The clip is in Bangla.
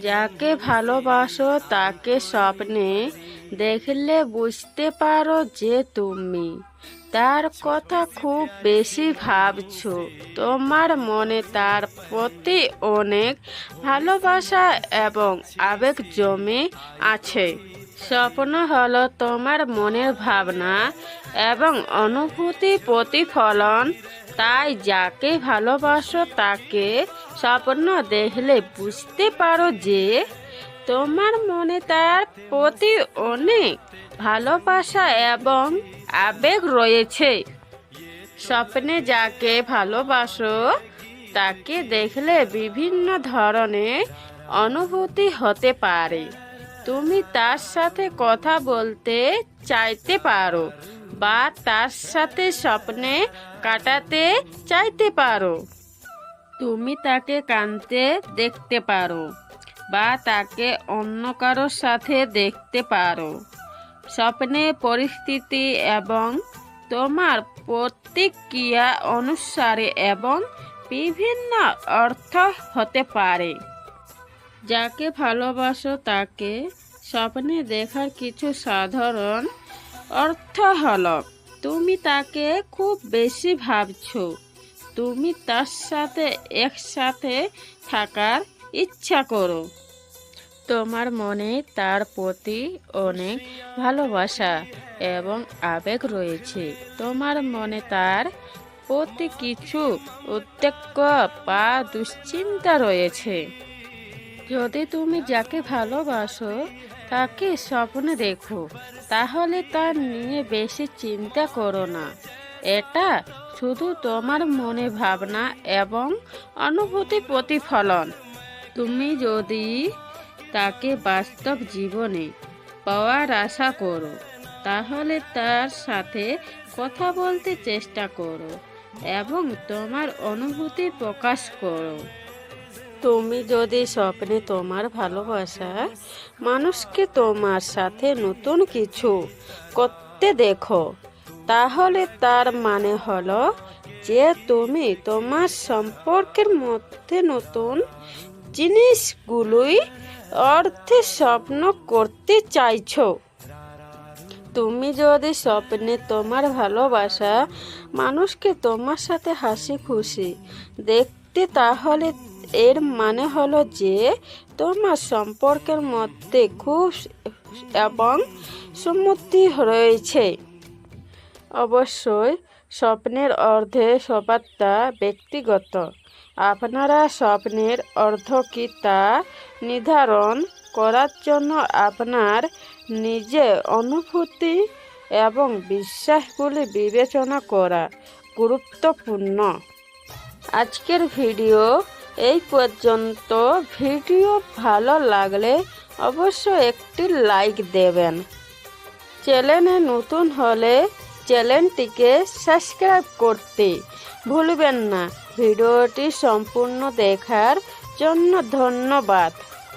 যাকে ভালোবাসো তাকে স্বপ্নে দেখলে বুঝতে পারো যে তুমি। তার কথা খুব বেশি ভাবছ। তোমার মনে তার প্রতি অনেক ভালোবাসা এবং আবেগ জমে আছে। স্বপ্ন হলো তোমার মনের ভাবনা এবং অনুভূতি প্রতিফলন। তাই যাকে ভালোবাসো তাকে স্বপ্ন দেখলে বুঝতে পারো যে তোমার মনে তার প্রতি অনেক ভালোবাসা এবং আবেগ রয়েছে। স্বপ্নে যাকে ভালোবাসো, তাকে দেখলে বিভিন্ন ধরনের অনুভূতি হতে পারে। তুমি তার সাথে কথা বলতে চাইতে পারো বা তার সাথে স্বপ্নে কাটাতে চাইতে পারো। তুমি তাকে কাঁদতে দেখতে পারো বা তাকে অন্য কারোর সাথে দেখতে পারো। স্বপ্নে পরিস্থিতি এবং তোমার প্রতিক্রিয়া অনুসারে এবং বিভিন্ন অর্থ হতে পারে। যাকে ভালোবাসো তাকে স্বপ্নে দেখার কিছু সাধারণ অর্থ হলো, তুমি তাকে খুব বেশি ভাবছ তুমি তার সাথে একসাথে থাকার ইচ্ছা করো। তোমার মনে তার প্রতি অনেক ভালোবাসা এবং আবেগ রয়েছে। তোমার মনে তার প্রতি কিছু উদ্বেগ বা দুশ্চিন্তা রয়েছে। যদি তুমি যাকে ভালোবাসো, তাকে স্বপ্নে দেখো, তাহলে তার নিয়ে বেশি চিন্তা করো না। এটা শুধু তোমার মনে ভাবনা এবং অনুভূতি প্রতিফলন। তুমি যদি তাকে বাস্তব জীবনে পাওয়ার আশা করো, তাহলে তার সাথে কথা বলতে চেষ্টা করো এবং তোমার অনুভূতি প্রকাশ করো। তুমি যদি স্বপ্নে তোমার ভালোবাসা মানুষকে তোমার সাথে নতুন কিছু করতে দেখো তাহলে তার মানে হলো যে তুমি তোমার সম্পর্কের মধ্যে নতুন জিনিসগুলোই অর্থে স্বপ্ন করতে চাইছো। তুমি যদি স্বপ্নে তোমার ভালোবাসা মানুষকে তোমার সাথে হাসি খুশি দেখতে, তাহলে এর মানে হলো যে তোমার সম্পর্কের মধ্যে খুব এবং সম্মতি রয়েছে। অবশ্যই স্বপ্নের অর্ধে সবারটা ব্যক্তিগত। আপনারা স্বপ্নের অর্থ কি তা নির্ধারণ করার জন্য আপনার নিজে অনুভূতি এবং বিশ্বাসগুলি বিবেচনা করা গুরুত্বপূর্ণ। আজকের ভিডিও এই পর্যন্ত। ভিডিও ভালো লাগলে অবশ্যই একটি লাইক দেবেন। চ্যানেলে নতুন হলে চ্যানেলটিকে সাবস্ক্রাইব করতে ভুলবেন না। ভিডিওটি সম্পূর্ণ দেখার জন্য ধন্যবাদ।